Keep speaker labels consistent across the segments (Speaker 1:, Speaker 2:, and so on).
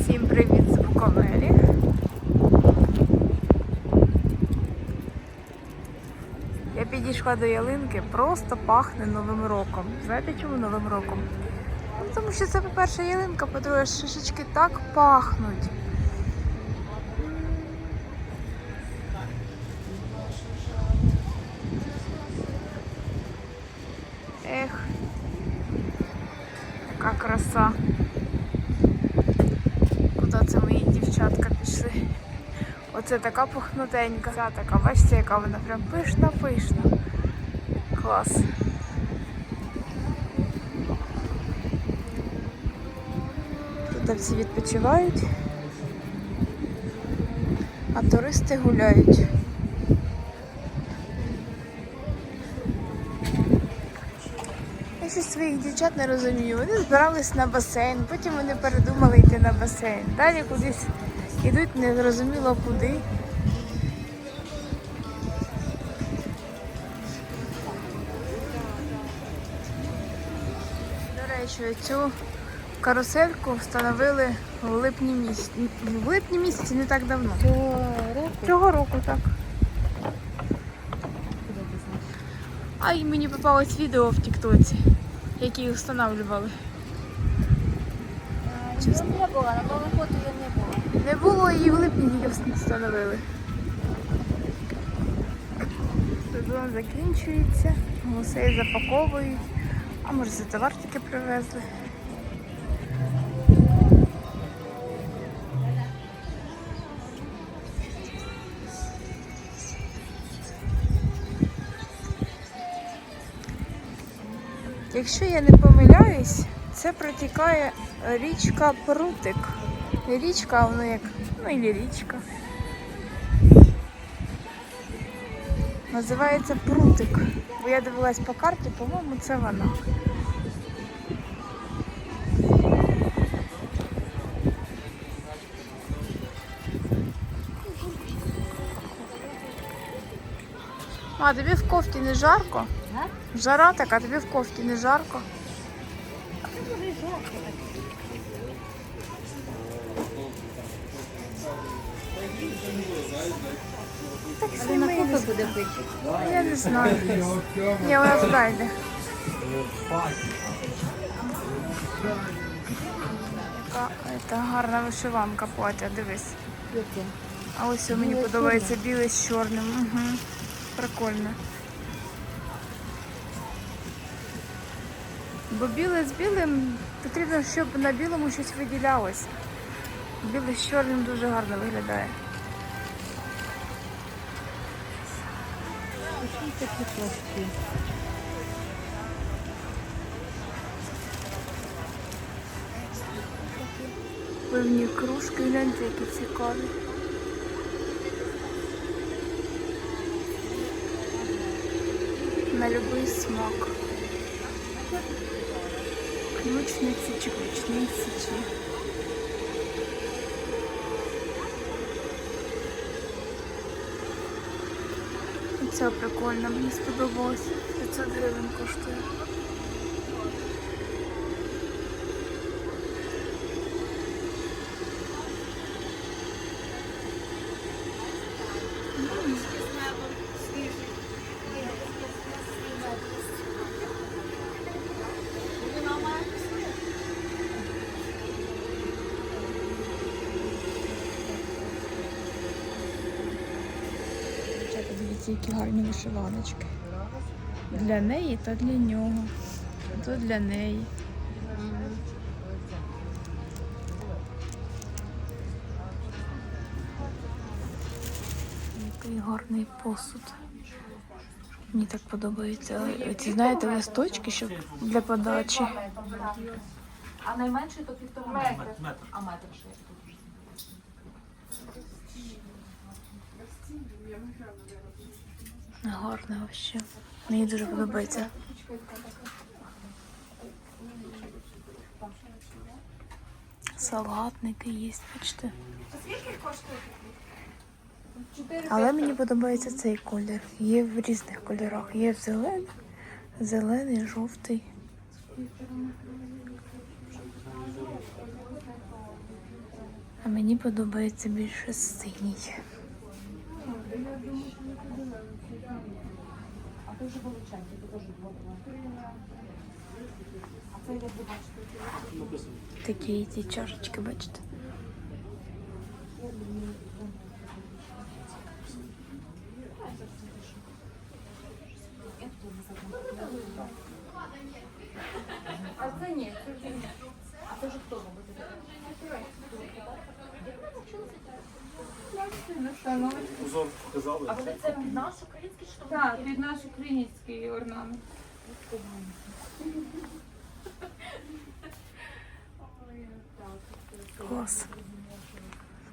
Speaker 1: Всім привіт з Буковелі. Я підійшла до ялинки, просто пахне Новим роком. Знаєте чому Новим роком? Ну, тому що це, по-перше, ялинка, по-друге, шишечки так пахнуть. Ех, яка краса. Куди це мої дівчатка пішли? Оце така пухнутенька. Ця така, бачите, яка вона прям пишна, пишна. Клас. Тут всі відпочивають, а туристи гуляють. Я своїх дівчат не розумію. Вони збирались на басейн, потім вони передумали йти на басейн. Далі кудись ідуть незрозуміло куди. До речі, цю карусельку встановили в липні місяці. В липні місяці не так давно. Цього року так. А і мені попалось відео в Тіктоці, які встановлювали. Чесно.
Speaker 2: Не було, на Новому року я не було.
Speaker 1: Не було її в липні тільки встановили. Сезон закінчується, гусей запаковують, а може це товар тільки привезли. Якщо я не помиляюсь, це протікає річка Прутик. Не річка, а воно як. Ну і річка. Називається Прутик. Бо я дивилась по карті, по-моєму, це вона. А, тобі в кофті не жарко? Жара така, тобі в кофті не жарко. Так
Speaker 2: Але на купи буде пити.
Speaker 1: Я не знаю. Ні, вона туди йде. Яка гарна вишиванка платя, дивись. А ось мені подобається біле з чорним. Угу. Прикольно. Бо біле з білим потрібно, щоб на білому щось виділялося. Біле з чорним дуже гарно виглядає.
Speaker 2: Які такі пласкі?
Speaker 1: Певні кружки, гляньте, які цікаві. На любий смак. Ключниці чи ключниці чи. Це прикольно, мені сподобалось. 500 гривень коштує. Дівчата, дивіться, які гарні вишиваночки. Для неї та для нього. То для неї. Який гарний посуд. Мені так подобається. Ці, знаєте, листочки, щоб для подачі.
Speaker 2: А найменший то півтора метра. А метр ще.
Speaker 1: Гарно взагалі. Мені дуже подобається. Салатники є, бачите. Але мені подобається цей колір. Є в різних кольорах. Є в зелений, зелений, жовтий. А мені подобається більше синій
Speaker 2: дуже величезні, це теж двобова. А це як ви бачите?
Speaker 1: Такі ці чашечки, бачите.
Speaker 2: А це ні, це ні. А це ж хто робить?
Speaker 3: Узор показали.
Speaker 2: А це наша
Speaker 4: так, від наш український орнамент.
Speaker 1: Клас.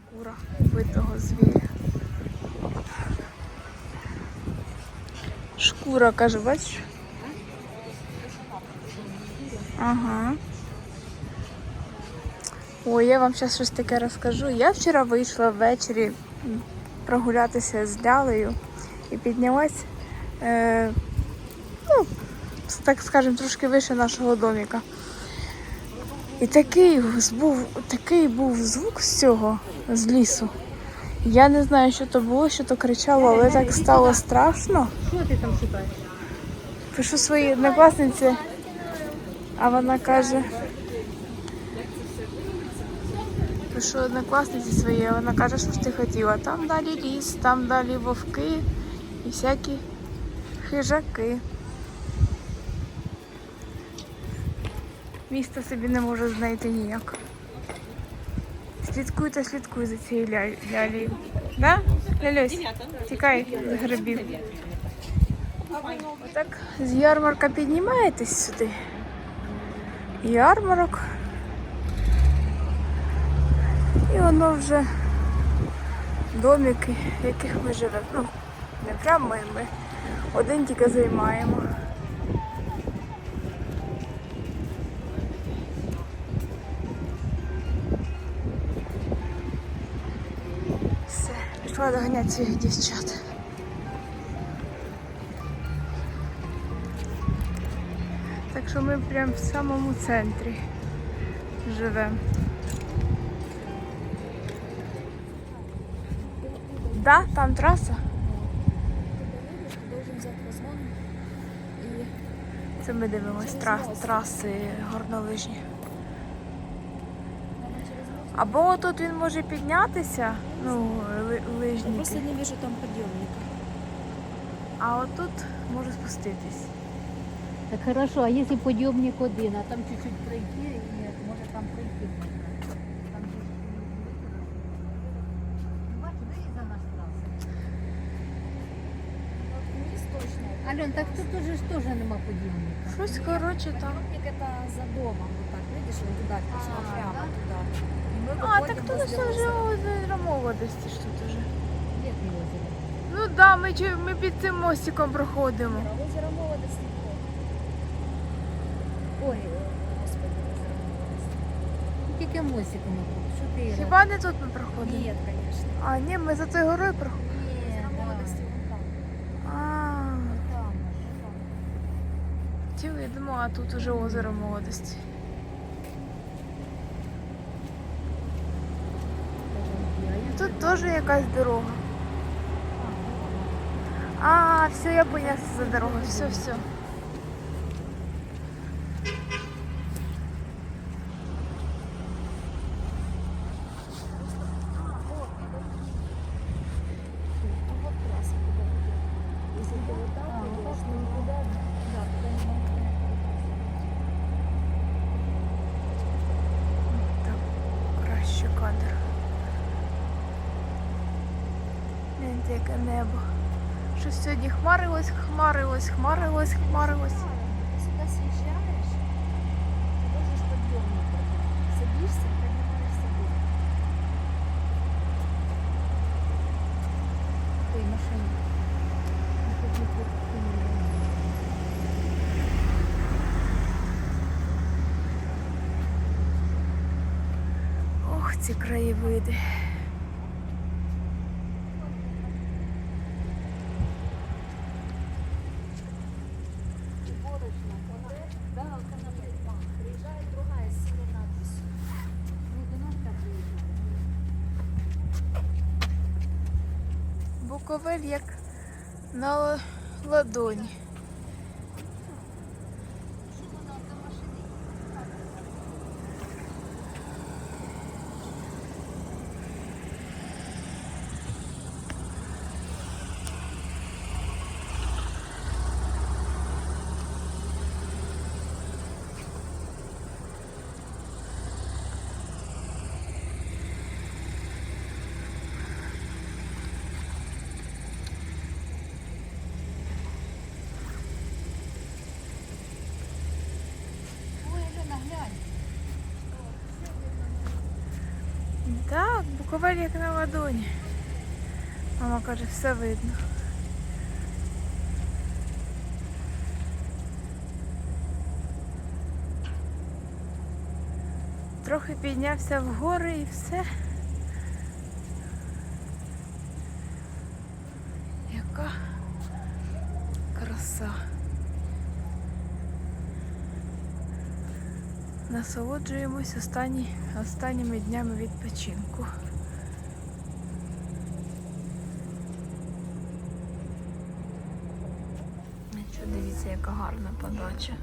Speaker 1: Шкура вбитого звіря. Шкура, каже, бачиш? Ага. Ой, я вам зараз щось таке розкажу. Я вчора вийшла ввечері прогулятися з лялею і піднялась, е, ну, так скажемо, трошки вище нашого доміка. І такий був такий був звук з цього, з лісу. Я не знаю, що то було, що то кричало, але так стало страшно.
Speaker 4: Що ти там шукаєш?
Speaker 1: Пишу своїй однокласниці, а вона каже. Пишу однокласниці своєї, вона каже, що ж ти хотіла. Там далі ліс, там далі вовки і всякі хижаки. Місто собі не можу знайти ніяк. Слідкуй та слідкуй за цією лялією. Ля да? Лялюсь, тікай з грибів. Отак з ярмарка піднімаєтесь сюди. Ярмарок. І воно вже домики, в яких ми живемо. Ну, не прямо ми. Один тільки займаємо. Все, пішла доганяти своїх дівчат. Так що ми прямо в самому центрі живемо. Да, там траса. Це ми дивимося трас, траси горнолижні. Або тут він може піднятися, ну, ли, лижники.
Speaker 5: Я просто не бачу там підйомника.
Speaker 1: А отут може спуститись.
Speaker 5: Так хорошо, а якщо підйомник один, а там чуть-чуть пройти. Альон, так тут уже ж теж нема подільника.
Speaker 1: Щось, коротше, там.
Speaker 6: Подільник це за домом, отак, видиш, він туди
Speaker 5: пішла,
Speaker 6: прямо туди. І ми
Speaker 1: А, так тут
Speaker 6: возле
Speaker 1: все вже
Speaker 6: озера.
Speaker 1: озеро молодості тут уже.
Speaker 5: Є ти озеро.
Speaker 1: Ну так, да, ми, чи- ми під цим мостиком проходимо.
Speaker 6: Озеро, озеро молодості. Ой, е.
Speaker 5: Тільки мостиком, що ти
Speaker 1: Хіба не тут ми проходимо?
Speaker 6: Ні, звісно.
Speaker 1: А, ні, ми за цією горою проходимо.
Speaker 6: дому,
Speaker 1: а тут уже озеро молодості. І тут теж якась дорога. А, ну а все, я поняла за дорогу, все, все. Щось сьогодні хмарилось, хмарилось, хмарилось, хмарилось. Буковель як на ладонь. Буковель як на ладоні. Мама каже, все видно. Трохи піднявся вгори і все. Яка краса. Насолоджуємось останні, останніми днями відпочинку. Що дивіться, яка гарна подача.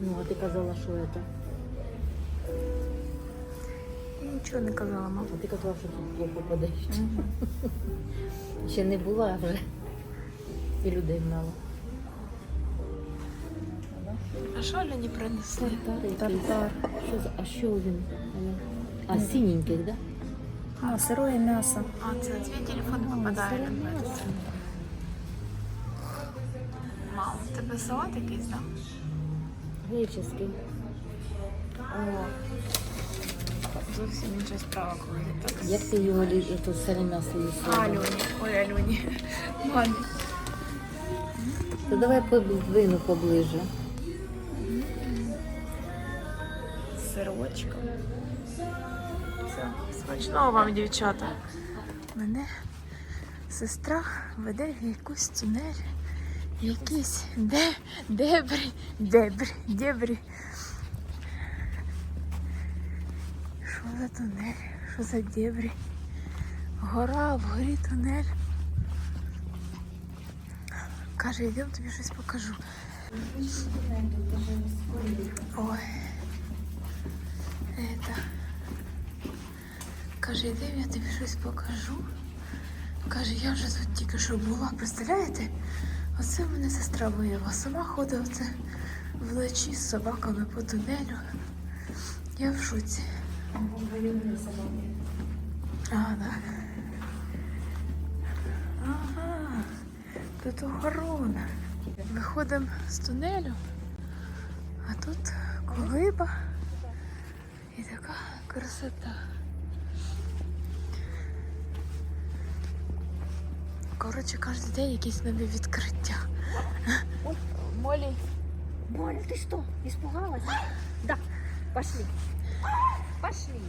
Speaker 2: Ну, а ти казала, що це?
Speaker 1: Я нічого не казала, мама.
Speaker 2: А ти казала, що тут плохо подають. Ще не була вже. І людей мало.
Speaker 1: А що Лені принесли?
Speaker 2: Тартар. Що за... А що він? А синеньких, так? Да?
Speaker 6: А, сироє м'ясо.
Speaker 1: А, це твій телефон попадає Мам, в тебе салат якийсь, так?
Speaker 2: Греческий.
Speaker 1: О, зовсім інша справа, коли ти так.
Speaker 2: Як ти його лі- тут сире м'ясо їсти?
Speaker 1: Альоні, ой, Альоні. Мамі.
Speaker 2: То давай подвину поближе.
Speaker 1: з сирочком. Все, смачного вам, дівчата. Мене сестра веде в якусь тунель, якісь де, дебрі, дебрі, дебрі. Що за тунель? Що за дебрі? Гора, вгорі тунель. Каже, йдемо тобі щось покажу. Ой. Это. Каже, йдемо, я тобі щось покажу. Каже, я вже тут тільки що була. Представляєте? Оце в мене сестра воєва. Сама ходить оце вночі з собаками по тунелю. Я в шоці. А, да. Ага. Тут охорона. Виходимо з тунелю, а тут колиба. І така красота. Коротше, кожен день якісь нові відкриття. Молі.
Speaker 6: Моль, ты что, испугалась? Да, пошли. Пошли.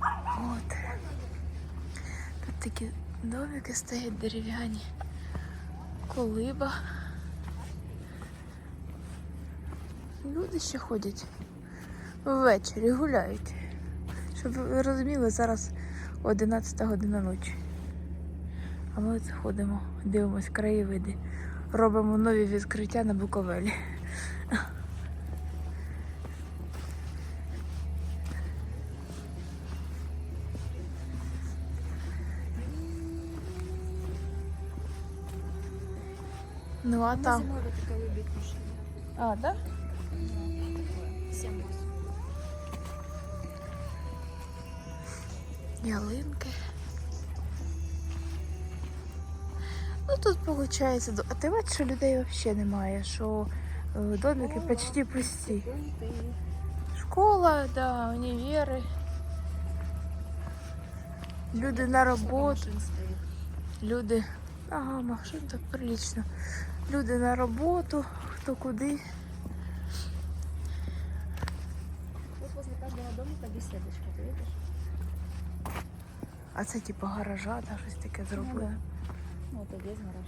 Speaker 1: От. Тут такі домики стоять дерев'яні. Колиба. Люди ще ходять ввечері, гуляють. Щоб ви розуміли, зараз 11 година ночі. А ми от ходимо, дивимось краєвиди, робимо нові відкриття на Буковелі. Ну а там. А, да?
Speaker 6: Всем
Speaker 1: ялинки. Ну тут виходить, а ти бачиш, що людей взагалі немає, що е, домики почти пусті. Школа, да, універи. Люди на роботу. Люди. Ага, машин так прилично. Люди на роботу, хто куди.
Speaker 6: Вот возле каждого домика беседочка, ты видишь?
Speaker 1: А це типу гаража, та щось таке ну, зробили.
Speaker 6: Ну, да. От є гараж.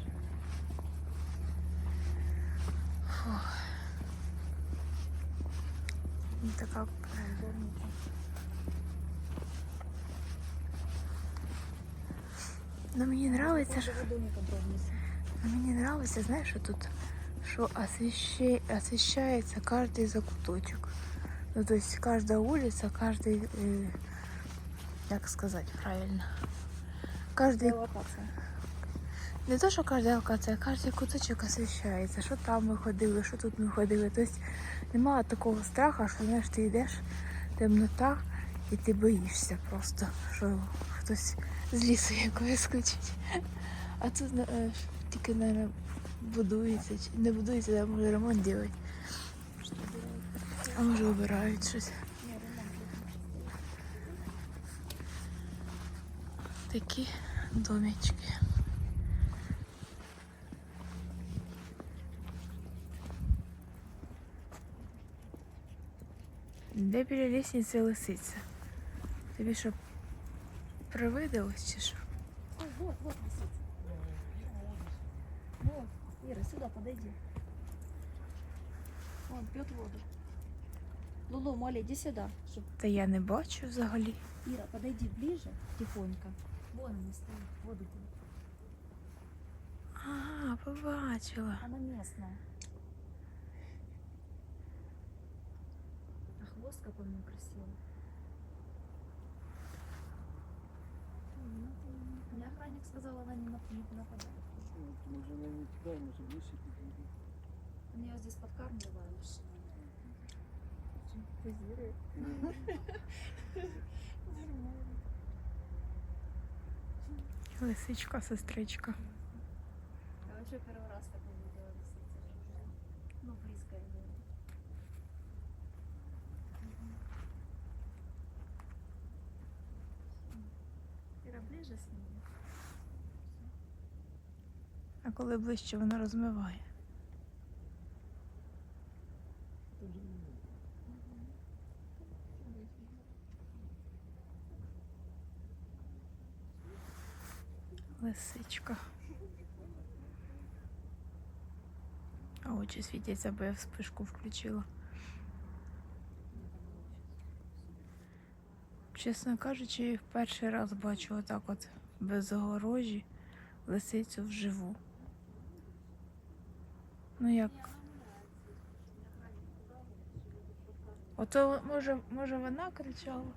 Speaker 6: Фух.
Speaker 1: Ну, така Ну мені
Speaker 6: подобається.
Speaker 1: Ну, мені подобається, знаєш, що тут що освіщає, освіщається кожен закуточок. Ну, тобто есть каждая улица, каждый як сказать правильно, каждый,
Speaker 6: Локация.
Speaker 1: не то, що кожна локація, а кожний куточок освещається. Що там ми ходили, що тут ми ходили. Тобто немає такого страху, що знаєш, ти йдеш, темнота, і ти боїшся просто, що хтось з лісу якогось скочить. А тут тільки, мабуть, будується, чи не будується, а може ремонт робити. А може обирають щось. Такі домічки. Де біля лісниці лисиця? Тобі що, привидалось чи що?
Speaker 6: Ой, вот, вот лисица. Вот, Ира, сюда подойди. Он пьет воду. Лулу, Молли, иди сюда. Чтоб...
Speaker 1: Та я не бачу взагалі.
Speaker 6: Ира, подойди ближе, тихонько. Вон она стоит, воду пьет.
Speaker 1: А, побачила.
Speaker 6: Она местная. А хвост какой у нее красивый. Мне охранник сказал, она не, нап- не нападает.
Speaker 3: Може вона не тікає, може ближче підійде.
Speaker 6: Мы ее здесь подкармливаем.
Speaker 1: Лисичка, сестричка.
Speaker 6: Я вообще первый раз так не видела лисицы. Ну, близко я Іра ближе с ними.
Speaker 1: А коли ближче вона розмиває. Лисичка. А очі світяться, бо я в спишку включила. Чесно кажучи, в перший раз бачу отак от без огорожі лисицю вживу. Ну як? Ото може, може вона кричала?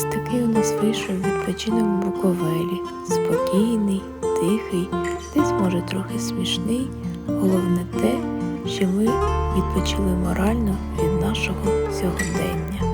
Speaker 1: Ось такий у нас вийшов відпочинок в Буковелі. Спокійний, тихий, десь може трохи смішний. Головне те, що ми відпочили морально від нашого сьогодення.